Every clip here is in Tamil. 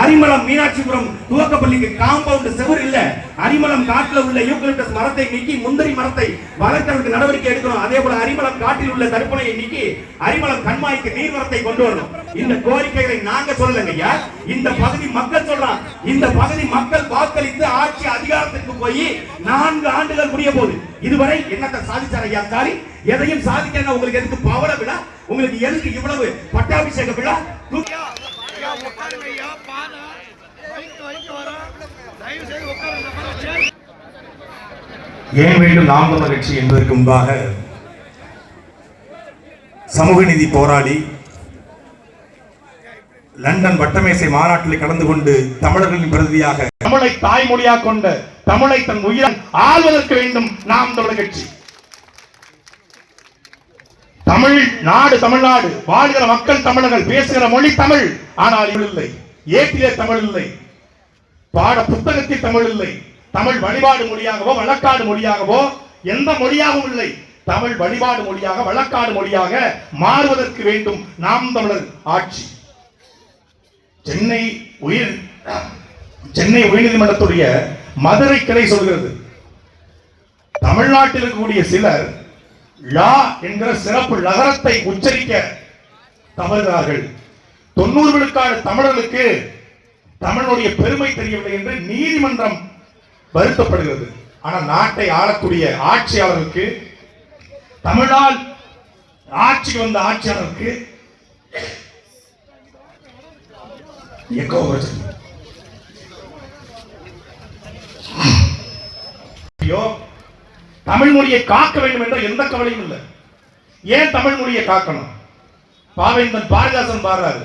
அரிமளம் மீனாட்சிபுரம் துவக்கப்பள்ளிக்கு காம்பவுண்ட் செவர் இல்ல. அரிமளம் காட்டுல உள்ள யூக்கலிப்டஸ் மரத்தை நீக்கி முந்திரி மரத்தை வளர்க்கறதுக்கு நடவடிக்கை எடுக்கணும். அதே போல அரிமளம் காட்டில் உள்ள தடுப்பணையை நீக்கி அரிமளம் கண்மாய்க்கு நீர்வரத்தை கொண்டு வரணும். இந்த கோரிக்கைகளை நாங்க சொல்லலங்க ஐயா. இந்த பகுதி மக்கள் சொல்றான் இந்த பகுதி மக்கள் வாக்களித்து ஆட்சி அதிகாரத்திற்கு போய் நான்கு ஆண்டுகள் முடிய போகுது. இதுவரை என்னத்தை சாதிச்சார் ஐயா ஸ்டாலின் எதையும் சாதிக்கணும் உங்களுக்கு எதுக்கு பவள விழா? உங்களுக்கு எதுக்கு இவ்வளவு பட்டாபிஷேக விழா? ஐயா உட்காருங்க ஐயா பாரு வைக்க வைக்க வரோம். தயவு செய்து உட்காருங்க அப்புறம் சரி ஏன் வேண்டும் நாம் தமிழர் கட்சி என்பதற்கு முன்பாக சமூக நீதி போராளி லண்டன் வட்டமேசை மாநாட்டில் கலந்து கொண்டு தமிழர்களின் பிரதியாக தமிழை தாய்மொழியாக கொண்ட தமிழை தன் உயிரை ஆள்வதற்கு வேண்டும் நாம் தமிழர் கட்சி. தமிழ் நாடு தமிழ்நாடு வாழ்கிற மக்கள் தமிழர்கள் பேசுகிற மொழி தமிழ். ஆனால் இவள் இல்லை. ஏட்டிலே தமிழ் இல்லை. பாட புத்தகத்தில் தமிழ் இல்லை. தமிழ் வழிபாடு மொழியாகவோ வழக்காடு மொழியாகவோ எந்த மொழியாகவும் இல்லை. தமிழ் வழிபாடு மொழியாக வழக்காடு மொழியாக மாறுவதற்கு வேண்டும். நாம் தமிழர் ஆட்சி. சென்னை உயர் சென்னை உயர்நீதிமன்றத்துடைய மதுரை கிளை சொல்கிறது. தமிழ்நாட்டில் இருக்கக்கூடிய சிலர் லா என்கிற சிறப்பு நகரத்தை உச்சரிக்க தவறுகிறார்கள். தொண்ணூறு விழுக்காடு தமிழர்களுக்கு தமிழனுடைய பெருமை தெரியவில்லை என்று நீதிமன்றம் வருத்தப்படுகிறது. ஆனால் நாட்டை ஆளக்கூடிய ஆட்சியாளருக்கு தமிழால் ஆட்சிக்கு வந்த ஆட்சியாளருக்கு ஐயோ தமிழ் மொழியை காக்க வேண்டும் என்ற எந்த கவலையும் இல்லை. ஏன் தமிழ் மொழியை காக்கணும்? பாவேந்தன் பாரதாசன் பாடுறாரு.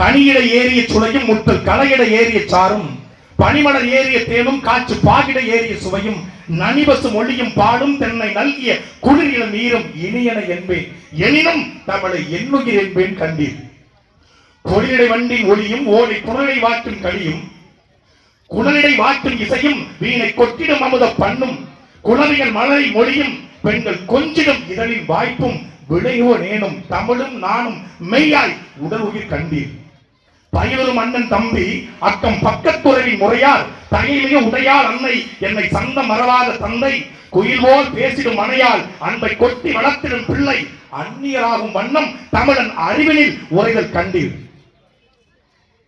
கனியிட ஏறிய சுளையும் முட்டல் களையிட ஏறிய சாரும் பனிமலர் ஏறிய தேனும் காற்று பாகிட ஏறிய சுவையும் நனிபசு மொழியும் பாடும் தென்னை நல்கிய குளிரில நீரும் இனியன என்பேன். எனினும் தமிழை எண்ணுகிற என்பேன் கண்டீர். கொடியடை வண்டின் ஒளியும் ஓடி குரலை வாட்டும் களியும் குழலிடை வாட்டும் இசையும் வீணை கொட்டிடும் அமுத பண்ணும் குழவிகள் மலரை மொழியும் பெண்கள் கொஞ்சிடும் இதழின் வாய்ப்பும் விளைவோ நேனும் தமிழும் நானும் மெய்யாய் உடல் உயிர் கண்டீர். பயிலொரு மன்னன் தம்பி அக்கம் பக்கத்துறவின் முறையால் தகையிலேயே உடையால் அன்னை என்னை சந்த மறவாத தந்தை குயில் போல் பேசிடும் மனையால் அன்பை கொட்டி வளர்த்திடும் பிள்ளை அந்நியராகும் வண்ணம் தமிழன் அறிவினில் உரைகள் கண்டீர்.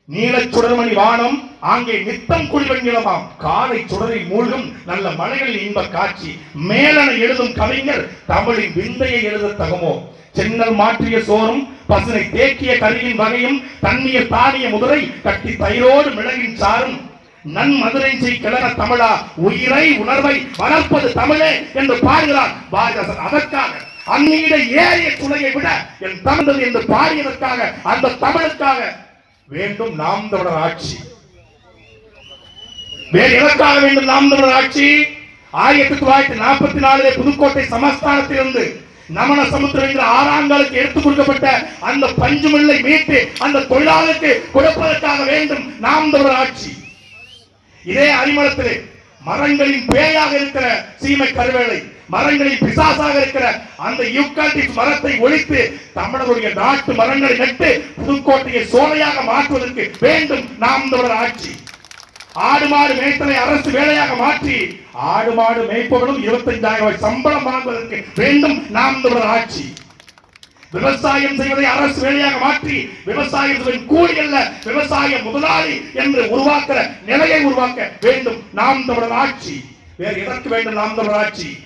நீலச் சுடர்மணி வானம் அங்கே நித்தம் குளிவன் நிலமாம். காலை சுடரில் மூழ்கும் நல்ல மலைகளில் இன்ப காட்சி. மேலனை எழுதும் கவிஞர் தமிழின் விந்தையை எழுத தகமோ? சென்னல் மாற்றிய சோறும் பசுனை தேக்கிய கருவின் வகையும் தண்ணீர் தானிய முதுரை கட்டி பயிரோடு மிளகின் சாரும். நன் மதுரை செய் கிளற தமிழா உயிரை உணர்வை வளர்ப்பது தமிழே என்று பாடுகிறார் பாரதிதாசன் அதற்காக அந்நீட ஏறிய துணையை விட என் தமிழ் என்று பாடியதற்காக அந்த தமிழுக்காக வேண்டும் நாம் தமிழர் ஆட்சி. வேறு எதற்காக வேண்டும் நாம் தமிழர் ஆட்சி? ஆயிரத்தி தொள்ளாயிரத்தி நாற்பத்தி நாலிலே புதுக்கோட்டை சமஸ்தானத்திலிருந்து நமன சமுத்திரம் என்கிற ஆறாங்களுக்கு எடுத்துக் கொடுக்கப்பட்ட அந்த பஞ்சுமில்லை மீட்டு அந்த தொழிலாளருக்கு கொடுப்பதற்காக வேண்டும் நாம் தமிழர் ஆட்சி. இதே அரிமளத்திலே மரங்களின் பேயாக இருக்கிற சீமை கருவேலை மரங்களின் பிசாசாக இருக்கிற அந்த யூக்காலிப்டஸ் மரத்தை ஒழித்து தமிழருடைய நாட்டு மரங்களை நட்டு புதுக்கோட்டையை சோலையாக மாற்றுவதற்கு வேண்டும் நாம் தமிழர் ஆட்சி. ஆடு மாடு மேய்த்தலை அரசு வேலையாக மாற்றி ஆடு மாடு மேய்ப்பவர்களும் இருபத்தைந்தாயிரம் ரூபாய் சம்பளம் வாங்குவதற்கு வேண்டும். நாம் ஆட்சி. விவசாயம் செய்வதை அரசு வேலையாக மாற்றி விவசாயத்தின் கூலி அல்ல விவசாய முதலாளி என்று உருவாக்குற நிலையை உருவாக்க வேண்டும். நாம் தமிழர் ஆட்சி. வேறு எதற்கு வேண்டும் நாம் தமிழர் ஆட்சி?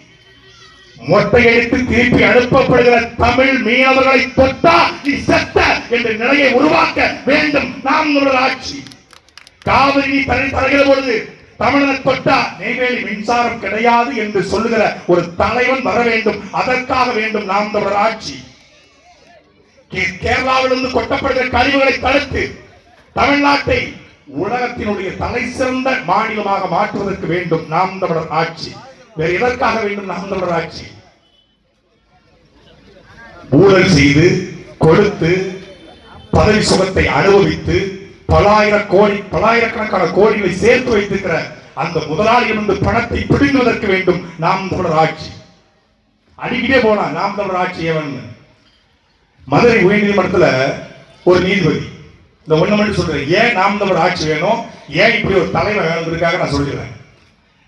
மொட்டையடித்து திருப்பி அனுப்பப்படுகிற தமிழ் மீனவர்களை தொட்டா நீ செத்த என்ற நிலையை உருவாக்க வேண்டும். நாம் தமிழர் ஆட்சி. காவிரி நீ தனி தருகிற பொழுது தமிழர் தொட்டா நெய்வேலி மின்சாரம் கிடையாது என்று சொல்லுகிற ஒரு தலைவன் வர வேண்டும். அதற்காக வேண்டும் நாம் தமிழர் ஆட்சி. கேரளாவிலிருந்து கொட்டப்படுகிற கழிவுகளை தடுத்து தமிழ்நாட்டை உலகத்தினுடைய தலை சிறந்த மாநிலமாக மாற்றுவதற்கு வேண்டும் நாம் தமிழர் ஆட்சி. வேறு எதற்காக வேண்டும் நாம் தமிழர் ஆட்சி? ஊழல் செய்து கொடுத்து பதவி சுகத்தை அனுபவித்து பலாயிர கோடி பலாயிரக்கணக்கான கோடிகளை சேர்த்து வைத்திருக்கிற அந்த முதலாளியிலிருந்து பணத்தை பிடுங்குவதற்கு வேண்டும் நாம் தமிழர் ஆட்சி. அடிக்கிட்டே போனா நாம் தமிழர் ஆட்சி எவன் மதுரை உயர்நீதிமன்றத்தில் ஒரு நீதிபதி இந்த ஒண்ணு மட்டும் சொல்றேன். ஏன் நாம் தமிழ் ஆட்சி வேணும்? ஏன் இப்படி ஒரு தலைவர் வேணுங்கிறதுக்காக நான் சொல்லிடுறேன்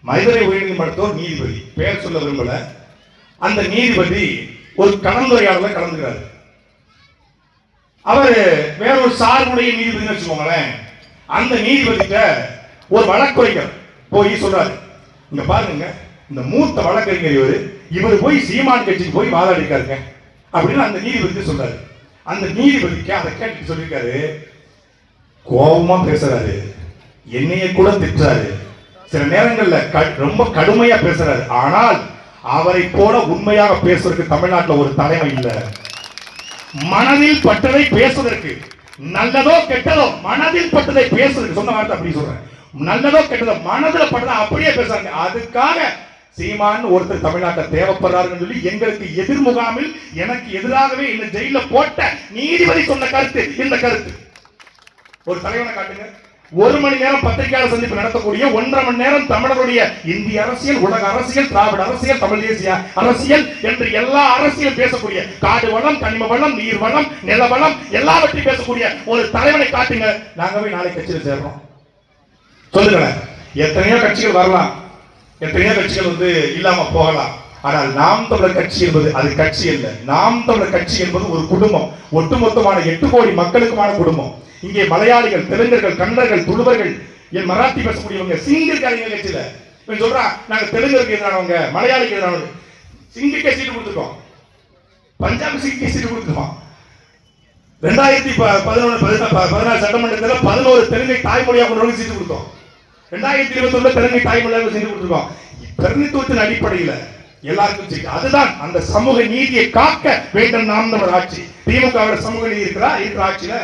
மதுரை உயர்நீதிமன்றத்தோர் நீதிபதி பெயர் சொல்ல விரும்பல. அந்த நீதிபதி ஒரு கலந்துரையாடல கலந்துக்கிறாரு. அவர் வேற ஒரு சார்புடைய நீதிபதினு வச்சுக்கோங்களேன். அந்த நீதிபதிட்ட ஒரு வழக்குரைஞர் போய் சொல்றாரு. இங்க பாருங்க இந்த மூத்த வழக்கறிஞர் இவர். இவர் போய் சீமான் கட்சிக்கு போய் வாதாடிருக்காருங்க. அப்படின்னு அந்த நீதிபதி சொல்றாரு. அந்த நீதிபதிக்கு அதை கேட்டு சொல்லியிருக்காரு. கோபமா பேசுறாரு. என்னைய கூட திட்டுறாரு. சில நேரங்கள்ல க- ரொம்ப கடுமையா பேசுறாரு. ஆனால் அவரை போல உண்மையாக பேசுறதுக்கு தமிழ்நாட்டில் ஒரு தலைமை இல்லை. மனதில் பட்டதை பேசுவதற்கு. நல்லதோ கெட்டதோ மனதில் பட்டதை பேசுறதுக்கு சொன்ன வார்த்தை அப்படி சொல்றேன். நல்லதோ கெட்டதோ மனதில் பட்டதை அப்படியே பேசுறாங்க. அதுக்காக சீமான் ஒருத்தர் தமிழ்நாட்டை தேவைப்படுறாருன்னு சொல்லி எங்களுக்கு எதிர் முகாமில் எனக்கு எதிராகவே இந்த ஜெயில போட்ட நீதிபதி சொன்ன கருத்து இந்த கருத்து. ஒரு தலைவனை காட்டுங்க. ஒரு மணி நேரம் பத்திரிகையாளர் சந்திப்பு நடத்தக்கூடிய ஒன்றரை மணி நேரம் தமிழருடைய இந்திய அரசியல் உலக அரசியல் திராவிட அரசியல் தமிழ் தேசிய அரசியல் என்று எல்லா அரசியல் பேசக்கூடிய காடு வளம் கனிம வளம் நீர் வளம் நில வளம் எல்லாவற்றையும் பேசக்கூடிய ஒரு தலைவனை காட்டுங்க. நாங்க போய் நாளை கட்சியில் சேர்றோம் சொல்லுங்களேன். எத்தனையோ கட்சிகள் வரலாம். எத்தனையோ கட்சிகள் வந்து இல்லாம போகலாம். ஆனால் நாம் தமிழர் கட்சி என்பது அது கட்சி அல்ல. நாம் தமிழர் கட்சி என்பது ஒரு குடும்பம். ஒட்டுமொத்தமான எட்டு கோடி மக்களுக்குமான குடும்பம். இங்கே மலையாளிகள் தெலுங்கர்கள் கன்னடர்கள் துளுவர்கள் என் மராத்தி பேசக்கூடியவங்க சிங்கர் இருக்காங்க கட்சியில இவன் சொல்றான் நாங்க தெலுங்கருக்கு எதிரானவங்க மலையாளிக்கு எதிரானவங்க. சிங்குக்கே சீட்டு கொடுத்துருக்கோம் பஞ்சாப் சிங்குக்கே சீட்டு கொடுத்துருக்கோம் ரெண்டாயிரத்தி ப- பதினொன்று பதினாறு சட்டமன்றத்தில் பதினோரு தெலுங்கை தாய்மொழியாக கொண்டு சீட்டு கொடுத்தோம். ரெண்டாயிரத்தி இருபத்தி ஒண்ணு தெலுங்கை தாய்மொழியாக சீட்டு கொடுத்துருக்கோம். பிரதிநிதித்துவத்தின் அடிப்படையில் எல்லாருக்கும் சீட்டு அதுதான் அந்த சமூக நீதியை காக்க வேண்டும் நாம் தமிழர் ஆட்சி. திமுக சமூக நீதி இருக்கிறா இருக்கிற ஆட்சியில.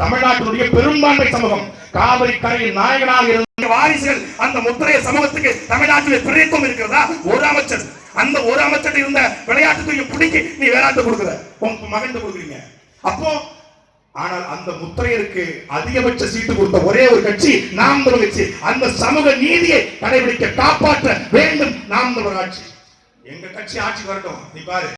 தமிழ்நாட்டினுடைய பெரும்பான்மை சமூகம் காவிரி கரையின் நாயகனாக இருந்த வாரிசுகள் அந்த முத்திரைய சமூகத்துக்கு தமிழ்நாட்டில் பிரதித்துவம் இருக்கிறதா? ஒரு அமைச்சர். அந்த ஒரு அமைச்சர் இருந்த விளையாட்டு பிடிக்கி நீ விளையாட்டு கொடுக்குற. உன் மகன் கொடுக்குறீங்க. அப்போ ஆனால் அந்த முத்திரையருக்கு அதிகபட்ச சீட்டு கொடுத்த ஒரே ஒரு கட்சி நாம் கட்சி. அந்த சமூக நீதியை கடைபிடிக்க காப்பாற்ற வேண்டும் நாம் ஆட்சி. எங்க கட்சி ஆட்சி வரட்டும். நீ பாரு.